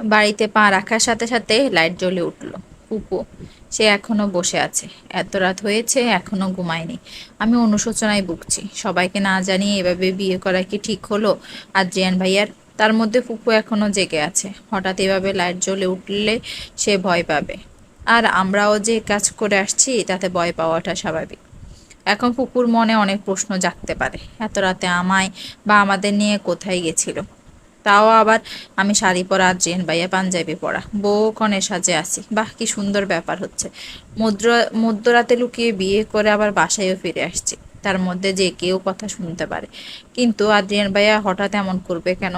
বাড়িতে পা রাখার সাথে সাথে লাইট জ্বলে উঠল। পুপু সে এখনও বসে আছে। এত রাত হয়েছে, এখনও ঘুমায়নি। আমি অনুশোচনায় ভুগছি। সবাইকে না জানিয়ে এভাবে বিয়ে করা কি ঠিক হলো? আর জিয়ান ভাইয়ার, তার মধ্যে ফুপু এখনও জেগে আছে। হঠাৎ এভাবে লাইট জ্বলে উঠলে সে ভয় পাবে। আর আমরাও যে কাজ করে আসছি, তাতে ভয় পাওয়াটা স্বাভাবিক। এখন ফুপুর মনে অনেক প্রশ্ন জাগতে পারে। এত রাতে আমায় বা আমাদের নিয়ে কোথায় গেছিল? তাও আবার আমি শাড়ি পরা আর জেন বাইয়া পাঞ্জাবি পরা। বউ কনে সাজে আসি বাহ, কি সুন্দর ব্যাপার হচ্ছে। মধ্য মধ্যরাতে লুকিয়ে বিয়ে করে আবার বাসায়ও ফিরে আসছি। তার মধ্যে যে কেউ কথা শুনতে পারে। কিন্তু আদ্রিয়ান ভাইয়া হঠাৎ এমন করবে কেন?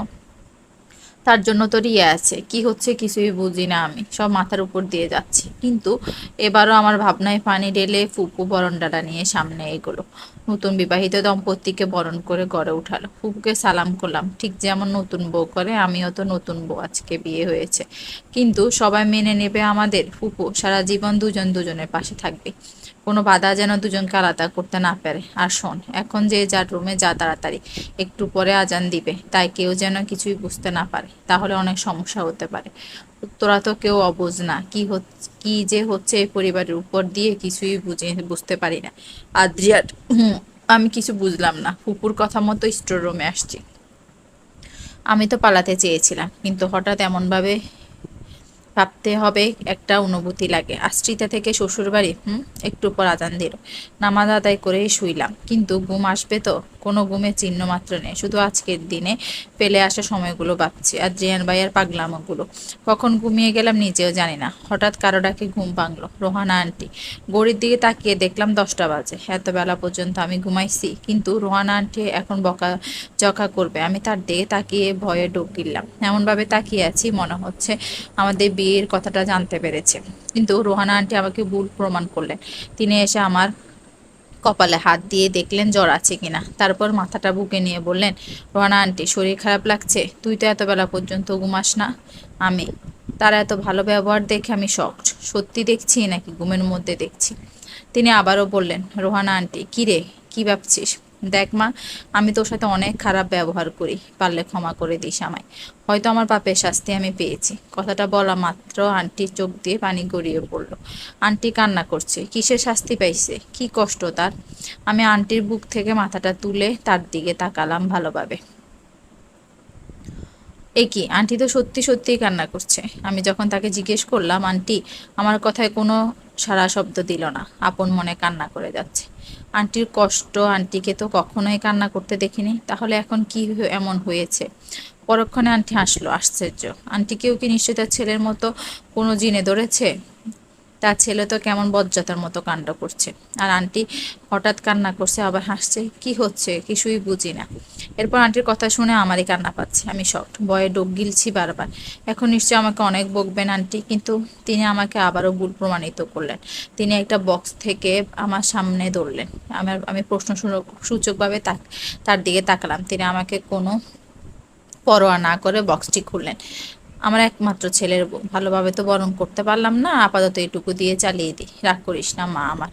তার জন্য তো রিয়া আছে। কি হচ্ছে কিছুই বুঝি না আমি। সব মাথার উপর দিয়ে যাচ্ছে। কিন্তু এবারও আমার ভাবনায় পানি ঢেলে ফুপু বরণডাটা নিয়ে সামনে এগোলো। নতুন বিবাহিত দম্পতিকে বরণ করে গড়ে উঠালো। ফুপুকে সালাম করলাম। ঠিক যেমন নতুন বউ করে, আমিও তো নতুন বউ। আজকে বিয়ে হয়েছে। কিন্তু সবাই মেনে নেবে আমাদের। ফুপু সারা জীবন দুজন দুজনের পাশে থাকবে। কোনো বাধা যেন দুজনকে আলাদা করতে না পারে। আর শোন এখন যে যার রুমে যা তাড়াতাড়ি একটু পরে আজান দিবে তাই কেউ যেন কিছুই বুঝতে না পারে। তাহলে অনেক সমস্যা হতে পারে। তোরা তো কেউ অবুঝ না কি কি যে হচ্ছে এই পরিবারের উপর দিয়ে কিছুই বুঝে বুঝতে পারি না। আদ্রিয়াট হুম আমি কিছু বুঝলাম না। ফুপুর কথা মতো স্টোর রুমে আসছি। আমি তো পালাতে চেয়েছিলাম কিন্তু হঠাৎ এমনভাবে ভাবতে হবে, একটা অনুভূতি লাগে। আশ্রিতা থেকে শ্বশুর বাড়ি হুম, একটু পর আজান দিল। নামাজ আদায় করেই শুইলাম। কিন্তু ঘুম আসবে তো? কোনো ঘুমের চিহ্ন মাত্র নেই। শুধু আজকের দিনে ফেলে আসা সময়গুলো ভাবছি। আর জিয়ান ভাইয়ার পাগলামোগুলো। কখন ঘুমিয়ে গেলাম নিজেও জানি না। হঠাৎ কারও ডাকে ঘুম ভাঙলো। রোহানা আন্টি। গড়ির দিকে তাকিয়ে দেখলাম দশটা বাজে। এত বেলা পর্যন্ত আমি ঘুমাইছি। কিন্তু রোহানা আন্টি এখন বকা জকা করবে। আমি তার দিকে তাকিয়ে ভয়ে ডুব গিললাম। এমনভাবে তাকিয়ে আছি, মনে হচ্ছে আমাদের বিয়ের কথাটা জানতে পেরেছে। কিন্তু রোহানা আন্টি আমাকে ভুল প্রমাণ করলেন। তিনি এসে আমার কপালে হাত দিয়ে দেখলেন জ্বর আছে কিনা। তারপর মাথাটা বুকে নিয়ে বললেন, রোহানা আন্টি, শরীর খারাপ লাগছে? তুই তো এত বেলা পর্যন্ত ঘুমাস না। আমি, তার এত ভালো ব্যবহার দেখে আমি শখ সত্যি দেখছি নাকি? ঘুমের মধ্যে দেখছি। তিনি আবারও বললেন, রোহানা আন্টি, কিরে? কি ভাবছিস? দেখ মা, আমি তোর সাথে অনেক খারাপ ব্যবহার করি, পারলে ক্ষমা করে দিস আমায়। হয়তো আমার পাপের শাস্তি আমি পেয়েছি। কথাটা বলা মাত্র আন্টির চোখ দিয়ে পানি গড়িয়ে পড়ল। আন্টি কান্না করছে, কিসের শাস্তি পাইছে? কি কষ্ট তার? আমি আন্টির বুক থেকে মাথাটা তুলে তার দিকে তাকালাম ভালোভাবে। এ কি, আন্টি তো সত্যি সত্যিই কান্না করছে। আমি যখন তাকে জিজ্ঞেস করলাম, আন্টি, আমার কথায় কোনো সারা শব্দ দিল না। আপন মনে কান্না করে যাচ্ছে। আন্টির কষ্ট, আন্টিকে তো কখনোই কান্না করতে দেখিনি। তাহলে এখন কি এমন হয়েছে? পরক্ষণে আন্টি হাসলো, আশ্চর্য। আন্টিকেও কি নিশ্চয় তার ছেলের মতো কোনো জিনে ধরেছে? তার ছেলে তো কেমন বজ্জাতার মতো কাণ্ড করছে। আর আন্টি হঠাৎ কান্না করছে, আবার হাসছে, কি হচ্ছে? কিছুই বুঝি না। এরপর আন্টির কথা শুনে আমারই কান্না পাচ্ছে, আমি শখ বয়ে ডোব গিলছি বারবার। এখন নিশ্চয়ই আমাকে অনেক বকবেন আন্টি, কিন্তু তিনি আমাকে আবারও ভুল প্রমাণিত করলেন। তিনি একটা বক্স থেকে আমার সামনে ধরলেন। আমার, আমি প্রশ্ন সূচকভাবে তাক, তার দিকে তাকালাম। তিনি আমাকে কোনো পরোয়া না করে বক্সটি খুললেন। আমার একমাত্র ছেলের ভালোভাবে তো বরণ করতে পারলাম না, আপাতত এটুকু দিয়ে চালিয়ে দিই। রাগ করিস না মা আমার।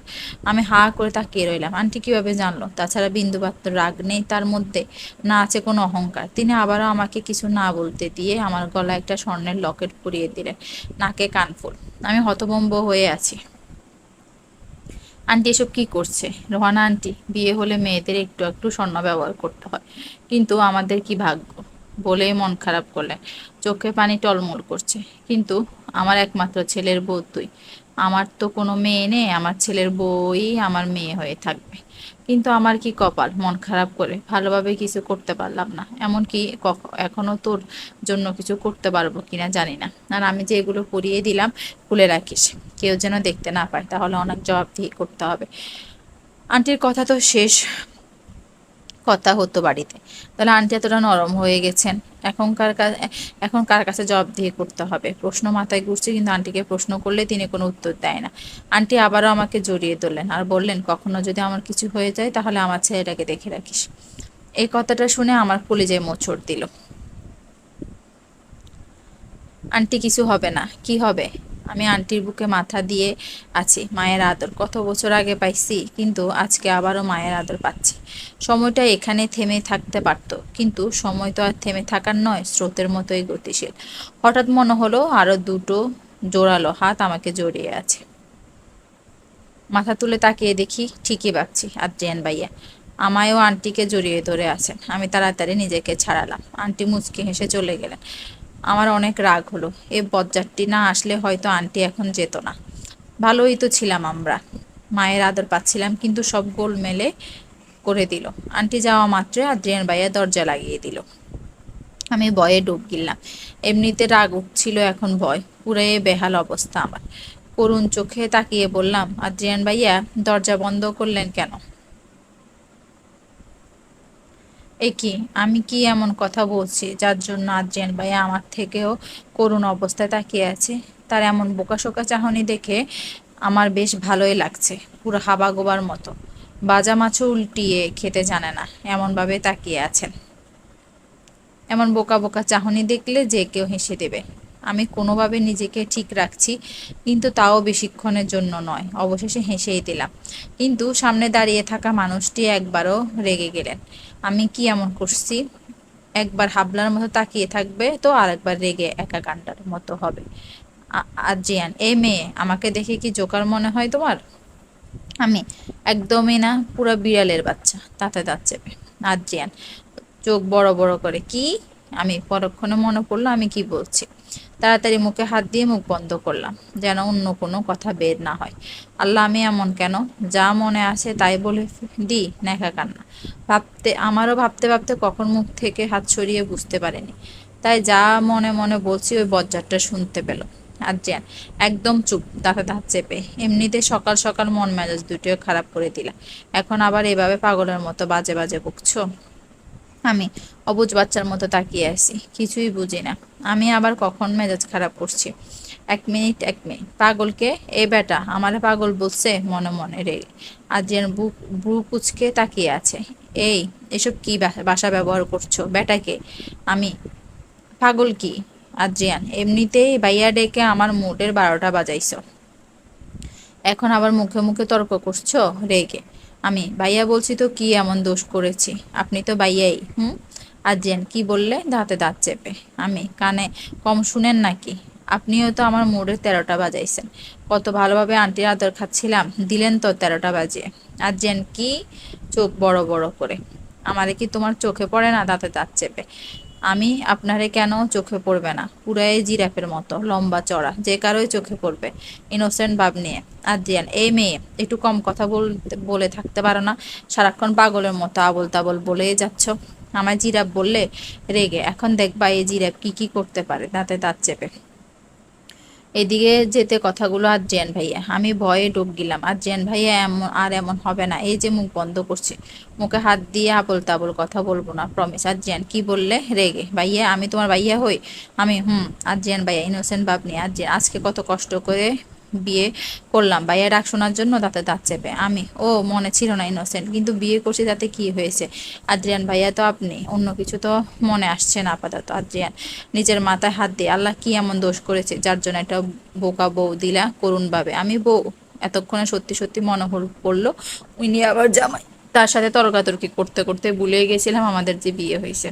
আমি হা করে তাকিয়ে রইলাম। আন্টি কীভাবে জানলো? তাছাড়া বিন্দুমাত্র রাগ নেই তার মধ্যে। না আছে কোনো অহংকার। তিনি আবারও আমাকে কিছু না বলতে দিয়ে আমার গলায় একটা স্বর্ণের লকেট পরিয়ে দিলেন। নাকে কানফুল আমি হতভম্ব হয়ে আছি। আন্টি এসব কি করছে? রোহানা আন্টি, বিয়ে হলে মেয়েদের একটু একটু স্বর্ণ ব্যবহার করতে হয়। কিন্তু আমাদের কি ভাগ্য? বলেই মন খারাপ করলেন চোখে পানি টলমল করছে। কিন্তু আমার একমাত্র ছেলের বউ তুই। আমার তো কোনো মেয়ে নেই, আমার ছেলের বউই আমার মেয়ে হয়ে থাকবে। কিন্তু আমার কি কপাল? মন খারাপ করে ভালোভাবে কিছু করতে পারলাম না। এমনকি এখনও তোর জন্য কিছু করতে পারব কিনা জানি না। আর আমি যে এগুলো পরিয়ে দিলাম, খুলে রাখিস। কেউ যেন দেখতে না পায়, তাহলে অনেক জবাবদিহি করতে হবে। আন্টির কথা তো শেষ। কথা হতো বাড়িতে। তাহলে আন্টি এতটা নরম হয়ে গেছেন। এখনকার এখন কার কাছে জবাব দিয়ে করতে হবে। প্রশ্ন মাথায় ঘুরছে কিন্তু আন্টিকে প্রশ্ন করলে তিনি কোনো উত্তর দেয় না। আন্টি আবারও আমাকে জড়িয়ে ধরলেন আর বললেন, কখনো যদি আমার কিছু হয়ে যায় তাহলে আমার ছেলেটাকে দেখে রাখিস। এই কথাটা শুনে আমার কলিজায় মোচড় দিল। আন্টি, কিছু হবে না। কি হবে? আমি আন্টির বুকে মাথা দিয়ে আছি। মায়ের আদর কত বছর আগে পাইছি, কিন্তু আজকে আবারও মায়ের আদর পাচ্ছি। সময়টা এখানে থেমে থাকতে পারত, কিন্তু সময় তো আর থেমে থাকার নয়, স্রোতের মতোই গতিশীল। হঠাৎ মনে হলো আরও দুটো জোরালো হাত আমাকে জড়িয়ে আছে। মাথা তুলে তাকিয়ে দেখি, ঠিকই ভাবছি আদ্রিয়ান ভাইয়া, আমায়ও আন্টিকে জড়িয়ে ধরে আছেন। আমি তাড়াতাড়ি নিজেকে ছাড়ালাম। আন্টি মুচকি হেসে চলে গেলেন। আমার অনেক রাগ হলো। এ বজ্জারটি না আসলে হয়তো আন্টি এখন যেত না। ভালোই তো ছিলাম আমরা। মায়ের আদর পাচ্ছিলাম, কিন্তু সব গোল মেলে করে দিল। আন্টি যাওয়া মাত্রই আদ্রিয়ান ভাইয়া দরজা লাগিয়ে দিল। আমি ভয়ে ডুব গিললাম এমনিতে রাগ উঠছিল এখন ভয় পুরে বেহাল অবস্থা আমার। করুণ চোখে তাকিয়ে বললাম আদ্রিয়ান ভাইয়া, দরজা বন্ধ করলেন কেন? এ কি? আমি কি এমন কথা বলছি যার জন্য আদ্রিয়ান ভাই আমার থেকেও করুণ অবস্থায় তাকিয়ে আছে? তার এমন বোকাশোকা চাহনি দেখে আমার বেশ ভালোই লাগছে, পুরো হাবাগোবার মতো। বাজা মাছও উল্টিয়ে খেতে জানে না, এমনভাবে তাকিয়ে আছেন। এমন বোকা বোকা চাহনি দেখলে যে কেউ হেসে দেবে। আমি কোনোভাবে নিজেকে ঠিক রাখছি, কিন্তু তাও বেশিক্ষণের জন্য নয়। অবশেষে হেসেই দিলাম। কিন্তু সামনে দাঁড়িয়ে থাকা মানুষটি একবারও রেগে গেলেন। আমি কি এমন করছি? একবার হাবলার মতো তাকিয়ে থাকবে তো আরেকবার রেগে একা গানটার মতো হবে। আজিয়ান এ মেয়ে, আমাকে দেখে কি জোকার মনে হয় তোমার? আমি, একদমই না, পুরো বিড়ালের বাচ্চা। তাতে দাঁত চেপে। আজিয়ান চোখ বড় বড় করে, কি? আমি পরক্ষণে মনে পড়ল, আমি কি বলছি? তাড়াতাড়ি মুখে হাত দিয়ে মুখ বন্ধ করলাম, যেন অন্য কোনো কথা বের না হয়। আল্লাহ, আমি এমন কেন? যা মনে আসে তাই বলে দি নেখা কান্না। ভাবতে, আমারও ভাবতে ভাবতে কখন মুখ থেকে হাত সরিয়ে বুঝতে পারেনি। তাই যা মনে মনে বলছি, ওই বজ্জারটা শুনতে পেল। আর জ্যান একদম চুপ, দাঁতে দাঁত চেপে। এমনিতে সকাল সকাল মন মেজাজ দুটিও খারাপ করে দিলা। এখন আবার এভাবে পাগলের মতো বাজে বাজে বকছো? আমি অবুজ বাচ্চার মতো তাকিয়ে আছি, কিছুই বুঝি না। আমি আবার কখন মেজাজ খারাপ করছি? এক মিনিট এক মিনিট। পাগলকে? এ বেটা আমার পাগল বলছে মনে মনে রে। যেন বুক ব্রু কুচকে তাকিয়ে আছে। এই, এসব কি বাসা ব্যবহার করছ? বেটাকে আমি, পাগল কি? আদ্রিয়ান, এমনিতেই বাইয়া ডেকে আমার মুডের বারোটা বাজাইছ। এখন আবার মুখে মুখে তর্ক করছ? রেগে। আমি, ভাইয়া বলছি তো কি এমন দোষ করেছি? আপনি তো ভাইয়াই, হুম? জেন কি বললে? দাঁতে দাঁত চেপে। আমি, কানে কম শুনেন নাকি? আপনিও তো আমার মোড়ে তেরোটা বাজাইছেন। কত ভালোভাবে আন্টির আদর খাচ্ছিলাম, দিলেন তো তেরোটা বাজিয়ে। আর জেন কি? চোখ বড় বড় করে। আমারে কি তোমার চোখে পড়ে না দাঁতে দাঁত চেপে? আমি আপনারে কেন চোখে পড়বে না? পুরাই জিরাফের মতো, লম্বা চড়া, যে কারোই চোখে পড়বে। ইনোসেন্ট ভাব নিয়ে। আদ্রিয়ান, এই মেয়ে, একটু কম কথা বলতে বলে থাকতে পারো না। সারাক্ষণ পাগলের মতো আবল তাবল বলেই যাচ্ছ। আমার জিরাফ বললে, রেগে, এখন দেখবা এই জিরাফ কি কি করতে পারে? দাঁতে দাঁত চেপে। এদিকে যেতে কথাগুলো আর জেন ভাইয়া। আমি ভয়ে ডুব গেলাম। আর জেন ভাইয়া এমন, আর এমন হবে না। এই যে মুখ বন্ধ করছে। মুখে হাত দিয়ে আবল তাবল কথা বলব না প্রমিস আর জেন, কি বললে? রেগে। ভাইয়া, আমি তোমার ভাইয়া হই? আমি, হুম। আর জেন ভাইয়া ইনোসেন্ট ভাবনি আর জেন, আজকে কত কষ্ট করে বিয়ে করলাম। ভাইয়া ডাক শোনার জন্য তাতে দাঁত চেপে। আমি, ও মনে ছিল না ইনোসেন্ট কিন্তু বিয়ে করছি তাতে কি হয়েছে? আদ্রিয়ান, ভাইয়া তো আপনি, অন্য কিছু তো মনে আসছে না আপাতত। আদ্রিয়ান, নিজের মাথায় হাত দিয়ে, আল্লাহ কি এমন দোষ করেছে যার জন্য একটা বোকা বউ দিলা করুণভাবে? আমি বউ, এতক্ষণে সত্যি সত্যি মনে পড়ল, উনি আবার জামাই। তার সাথে তর্কাতর্কি করতে করতে ভুলে গেছিলাম আমাদের যে বিয়ে হয়েছে।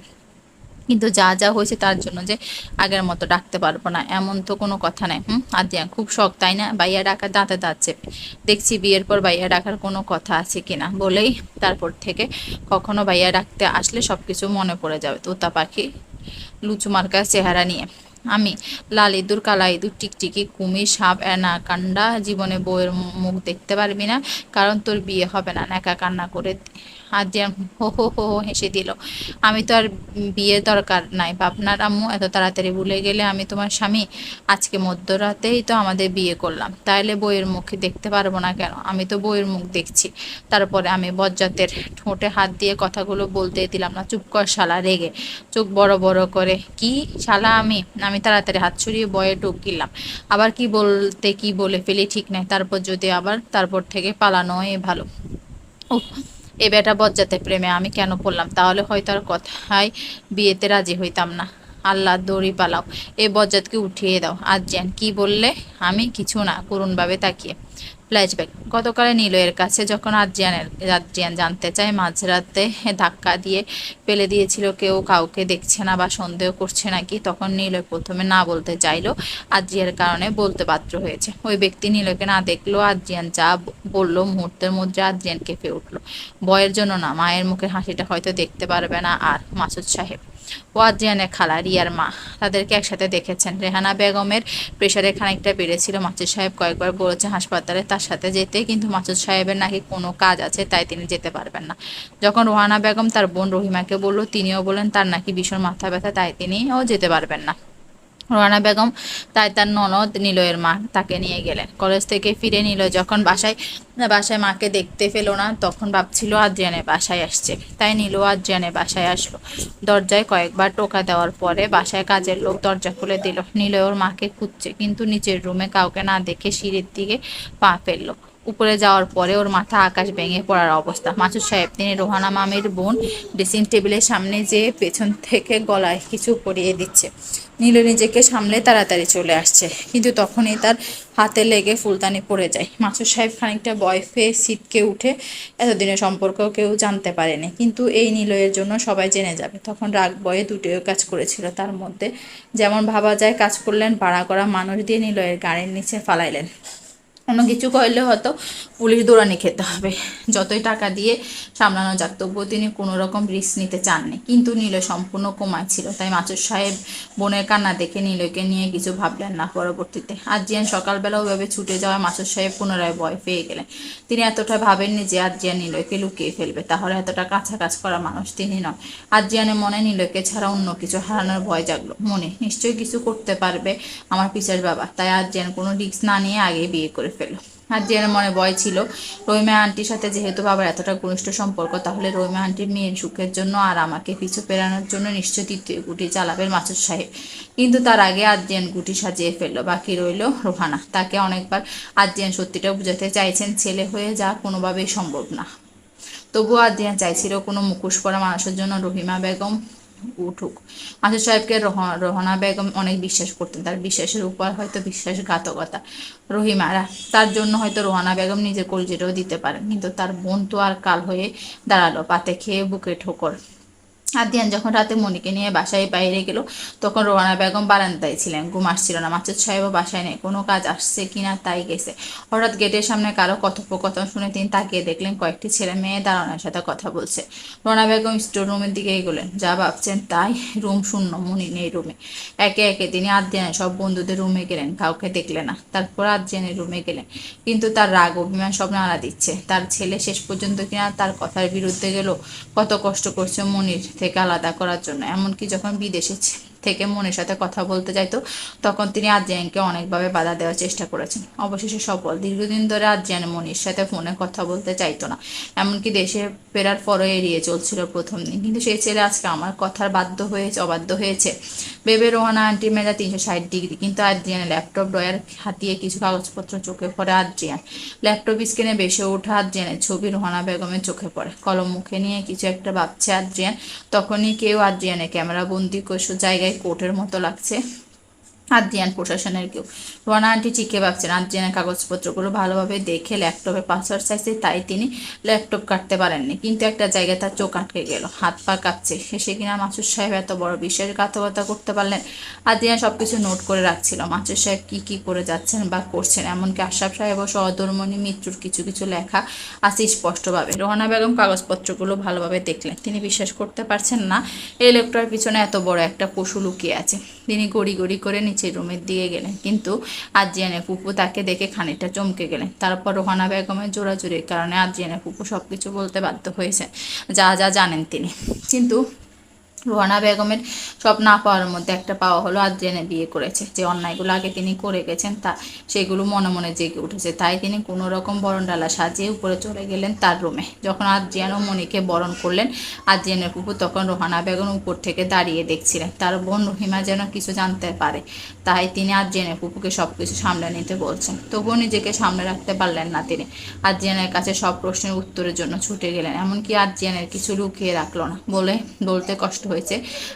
কিন্তু যা যা হয়েছে তার জন্য যে আগের মতো ডাকতে পারব না। এমন তো কোনো কথা নাই। হুম, আদিয়া, খুব শখ, তাই না? বাইয়া ডাকার দাঁতে দাঁত চেপে দেখছি বিয়ের পর বাইয়া ডাকার কোনো কথা আছে কি না? বলেই তারপর থেকে কখনো বাইয়া ডাকতে আসলে সব কিছু মনে পড়ে যাবে তোতা পাখি, লুচু মার্কার চেহারা নিয়ে। আমি লাল ইঁদুর, কালা ইঁদুর, টিকটিকি, কুমির, সাপ, এনা, কান্ডা, জীবনে বউয়ের মুখ দেখতে পারবি না, কারণ তোর বিয়ে হবে না। নাকা কান্না করে আদ্রিয়ান হো হো হো হো হেসে দিল। আমি তো আর বিয়ের দরকার নাই আপনার আম্মু, এত তাড়াতাড়ি ভুলে গেলে আমি তোমার স্বামী। আজকে মধ্যরাতেই তো আমাদের বিয়ে করলাম। তাইলে বইয়ের মুখে দেখতে পারব না কেন? আমি তো বইয়ের মুখ দেখছি। তারপরে আমি বজ্জাতের ঠোঁটে হাত দিয়ে কথাগুলো বলতে দিলাম না, চুপ কর শালা, রেগে। চোখ বড় বড় করে। কি শালা আমি? আমি তাড়াতাড়ি হাত ছড়িয়ে বয়ে ঢুক গেলাম। আবার কি বলতে কি বলে ফেলি ঠিক নাই। তারপর যদি আবার, তারপর থেকে পালানো পালানোই ভালো। ও এ বেটা বজ্জাতে প্রেমে আমি কেন পড়লাম? তাহলে হয়তো আর কথায় বিয়েতে রাজি হইতাম না। আল্লাহ দড়ি পালাও। এই বজ্জাতকে উঠিয়ে দাও। আজ্জান কি বললে? আমি কিছু না, করুণভাবে তাকিয়ে। ফ্ল্যাশব্যাক গতকালে নিলয়ের কাছে যখন আজ্জিয়ানের আজ্জিয়ান জানতে চায়, মাঝরাতে ধাক্কা দিয়ে ফেলে দিয়েছিল, কেউ কাউকে দেখছে না বা সন্দেহ করছে নাকি, তখন নিলয় প্রথমে না বলতে চাইলো। আজ্জিয়ার কারণে বলতে বাধ্য হয়েছে। ওই ব্যক্তি নিলয়কে না দেখল আজ্জিয়ান যা বলল, মুহূর্তের মধ্যে আজ্জিয়ান কেঁপে উঠল। বয়ের জন্য না, মায়ের মুখে হাসিটা হয়তো দেখতে পারবে না আর মাসুদ সাহেব। ওয়াজিয়ানের খালা রিয়ার মা তাদেরকে একসাথে দেখেছেন। রেহানা বেগমের প্রেশারে খানিকটা বেড়েছিল। মাসুদ সাহেব কয়েকবার বলেছে, হাসপাতালে তার সাথে যেতে, কিন্তু মাসুদ সাহেবের নাকি কোনো কাজ আছে, তাই তিনি যেতে পারবেন না। যখন রোহানা বেগম তার বোন রহিমাকে বলল, তিনিও বলেন, তার নাকি ভীষণ মাথা ব্যথা, তাই তিনিও যেতে পারবেন না। রানা বেগম, তাই তার ননদ নিলয়ের মা তাকে নিয়ে গেলেন। কলেজ থেকে ফিরে নিল যখন বাসায় বাসায় মাকে দেখতে পেল না, তখন ভাবছিল আদ্রিয়ানের বাসায় আসছে। তাই নিল আদ্রিয়ানের বাসায় আসলো। দরজায় কয়েকবার টোকা দেওয়ার পরে বাসায় কাজের লোক দরজা খুলে দিল। নিলয় ওর মাকে খুঁজছে, কিন্তু নিচের রুমে কাউকে না দেখে সিঁড়ির দিকে পা ফেলল। উপরে যাওয়ার পরে ওর মাথা আকাশ ভেঙে পড়ার অবস্থা। মাসুদ সাহেব, তিনি রোহানা মামির বোন, ড্রেসিং টেবিলের সামনে যে পেছন থেকে গলায় কিছু পরিয়ে দিচ্ছে। নীল নিজেকে সামলে তাড়াতাড়ি চলে আসছে, কিন্তু তখনই তার হাতে লেগে ফুলদানি পড়ে যায়। মাসুদ সাহেব খানিকটা বয় পেয়ে সিটকে উঠে, এতদিনের সম্পর্ক কেউ জানতে পারেনি, কিন্তু এই নিলয়ের জন্য সবাই জেনে যাবে। তখন রাগ বয়ে দুটোই কাজ করেছিল। তার মধ্যে যেমন ভাবা যায়, কাজ করলেন, ভাড়া করা মানুষ দিয়ে নিলয়ের গাড়ির নিচে ফালাইলেন। অন্য কিছু করলে হয়তো পুলিশ দৌড়ানি খেতে হবে। যতই টাকা দিয়ে সামলানো যাক, তবুও তিনি কোনো রকম রিস্ক নিতে চাননি। কিন্তু নীলয় সম্পূর্ণ কমায় ছিল, তাই মাচুর সাহেব বোনের কান্না দেখে নীলয়কে নিয়ে কিছু ভাবলেন না পরবর্তীতে। আজিয়ান সকালবেলা ওইভাবে ছুটে যাওয়ায় মাচুর সাহেব পুনরায় ভয় পেয়ে গেলেন। তিনি এতটা ভাবেননি যে আজিয়ান নীলয়কে লুকিয়ে ফেলবে, তাহলে এতটা কাছাকাছি করা মানুষ তিনি নয় আজিয়ানের মনে নীলয়কে ছাড়া অন্য কিছু হারানোর ভয় জাগলো। মনে, নিশ্চয়ই কিছু করতে পারবে আমার পিসার বাবা। তাই আজিয়ান কোনো রিস্ক না নিয়ে আগে বিয়ে করে ফেলল। আর জেনে মনে ভয় ছিল, রহিমা আন্টির সাথে যেহেতু বাবার এতটা ঘনিষ্ঠ সম্পর্ক, তাহলে রহিমা আন্টির মেয়ের সুখের জন্য আর আমাকে পিছু ফেরানোর জন্য নিশ্চয় তৃতীয় গুটি চালাবেন মাসুদ সাহেব। কিন্তু তার আগে আর্জিয়ান গুটি সাজিয়ে ফেলল, বাকি রইল রোহানা। তাকে অনেকবার আর্জিয়ান সত্যিটা বুঝাতে চাইছেন, ছেলে হয়ে যা কোনোভাবেই সম্ভব না। তবুও আর্জিয়ান চাইছিল কোনো মুখোশ পরা মানুষের জন্য রহিমা বেগম উঠুক। মাসুদ সাহেবকে রহনা বেগম অনেক বিশ্বাস করতেন, তার বিশ্বাসের উপর হয়তো বিশ্বাসঘাতকতা। রহিমারা, তার জন্য হয়তো রোহানা বেগম নিজের কলজিটাও দিতে পারেন, কিন্তু তার বোন তো আর কাল হয়ে দাঁড়াল, পাতে খেয়ে বুকে ঠোকর। আদিয়ান যখন রাতে মনিকে নিয়ে বাসায় বাইরে গেল, তখন রোহানা বেগম বারান্দায় ছিলেন, ঘুম আসছিল না। মাচুদ সাহেবও বাসায় নেই, কোনো কাজ আসছে কিনা তাই গেছে। হঠাৎ গেটের সামনে কারও কথোপকথন শুনে তিনি তাকিয়ে দেখলেন কয়েকটি ছেলে মেয়ে দাঁড়ানোর সাথে কথা বলছে। রোনা বেগম স্টোর রুমের দিকে এগোলেন। যা ভাবছেন তাই রুম শূন্য, মনি নেই রুমে। একে একে তিনি আদিয়ানের সব বন্ধুদের রুমে গেলেন, কাউকে দেখলেন না। তারপর আদিয়ানের রুমে গেলেন। কিন্তু তার রাগ, অভিমান সব নাড়া দিচ্ছে। তার ছেলে শেষ পর্যন্ত কিনা তার কথার বিরুদ্ধে গেল। কত কষ্ট করছে মনির। থেকে আলাদা করার জন্য এমনকি যখন বিদেশে থেকে মনের সাথে কথা বলতে চাইতো তখন তিনি আদ্রিয়ানকে অনেকভাবে বাধা দেওয়ার চেষ্টা করেছেন। অবশেষে সফল। দীর্ঘদিন ধরে আদ্রিয়ান মনির সাথে ফোনে কথা বলতে চাইতো না। এমনকি দেশে ফেরার পরও এড়িয়ে চলছিল প্রথম দিন। কিন্তু সেই ছেলে আজকে আমার কথার বাধ্য হয়েছে, অবাধ্য হয়েছে। বেবে রোহানা আন্টি মেজা তিনশো ষাট ডিগ্রি। কিন্তু আদ্রিয়ান ল্যাপটপ ড্রয়ার হাতিয়ে কিছু কাগজপত্র চোখে পড়ে আদ্রিয়ান ল্যাপটপ স্ক্রিনে বেসে ওঠা আদ্রিয়ানের ছবি রোহানা বেগমের চোখে পড়ে। কলম মুখে নিয়ে কিছু একটা ভাবছে আদ্রিয়ান তখনই কেউ আদ্রিয়ানের ক্যামেরা বন্দি করছ জায়গায় কোটের মতো লাগছে। আদ্রিয়ান প্রশাসনের কেউ। রোনা আন্টি চিকে ভাবছেন আদ্রিয়ানের কাগজপত্রগুলো ভালোভাবে দেখে ল্যাপটপে পাসওয়ার্ড চাইছে তাই তিনি ল্যাপটপ কাটতে পারেননি। কিন্তু একটা জায়গায় তার চোখ আটকে গেল, হাত পা কাঁপছে। শেষে কিনা মাসুর সাহেব এত বড় বিশ্বাসঘাতকতা করতে পারলেন? আদ্রিয়ান সব কিছু নোট করে রাখছিল মাসুর সাহেব কি কি করে যাচ্ছেন বা করছেন? এমনকি আশরাফ সাহেব ও সহধর্মণি মিত্রুর কিছু কিছু লেখা আছে স্পষ্টভাবে। রোহানা বেগম কাগজপত্রগুলো ভালোভাবে দেখলেন। তিনি বিশ্বাস করতে পারছেন না, এই লোকটার পিছনে এত বড় একটা পশু লুকিয়ে আছে। তিনি গড়ি গড়ি করে নিচে নিচের রুমের দিকে গেলেন। কিন্তু আজিয়ানের ফুপু তাকে দেখে খানিকটা চমকে গেলেন। তারপর রোহানা বেগমের জোরাজুরির কারণে আজিয়ানের ফুপু সব কিছু বলতে বাধ্য হয়েছেন। যা যা জানেন তিনি। কিন্তু রোহানা বেগমের সব না পাওয়ার মধ্যে একটা পাওয়া হলো আদ্রিয়ানে বিয়ে করেছে। যে অন্যায়গুলো আগে তিনি করে গেছেন, তা সেগুলো মনে মনে জেগে উঠেছে। তাই তিনি কোনো রকম বরণডালা সাজিয়ে উপরে চলে গেলেন তার রুমে। যখন আদ্রিয়ান ও মনিকে বরণ করলেন, আদ্রিয়ানের কুকুর তখন রোহানা বেগম উপর থেকে দাঁড়িয়ে দেখছিলেন। তার বোন রহিমা যেন কিছু জানতে পারে, তাই তিনি আদ্রিয়ানের কুকুকে সব কিছু সামলে নিতে বলছেন। তবুও নিজেকে সামনে রাখতে পারলেন না তিনি। আদ্রিয়ানের কাছে সব প্রশ্নের উত্তরের জন্য ছুটে গেলেন, এমনকি আদ্রিয়ানের কিছু লুকিয়ে রাখল না। বলে, বলতে কষ্ট হয়েছে।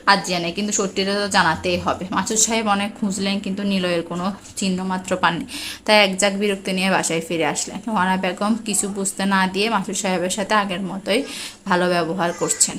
আর জেনে কিন্তু সত্যিটা তো জানাতেই হবে। মাসুদ সাহেব অনেক খুঁজলেন কিন্তু নিলয়ের কোনো চিহ্ন মাত্র পাননি। তাই এক যাক বিরক্তি নিয়ে বাসায় ফিরে আসলেন। ওয়ানা বেগম কিছু বুঝতে না দিয়ে মাসুদ সাহেবের সাথে আগের মতোই ভালো ব্যবহার করছেন।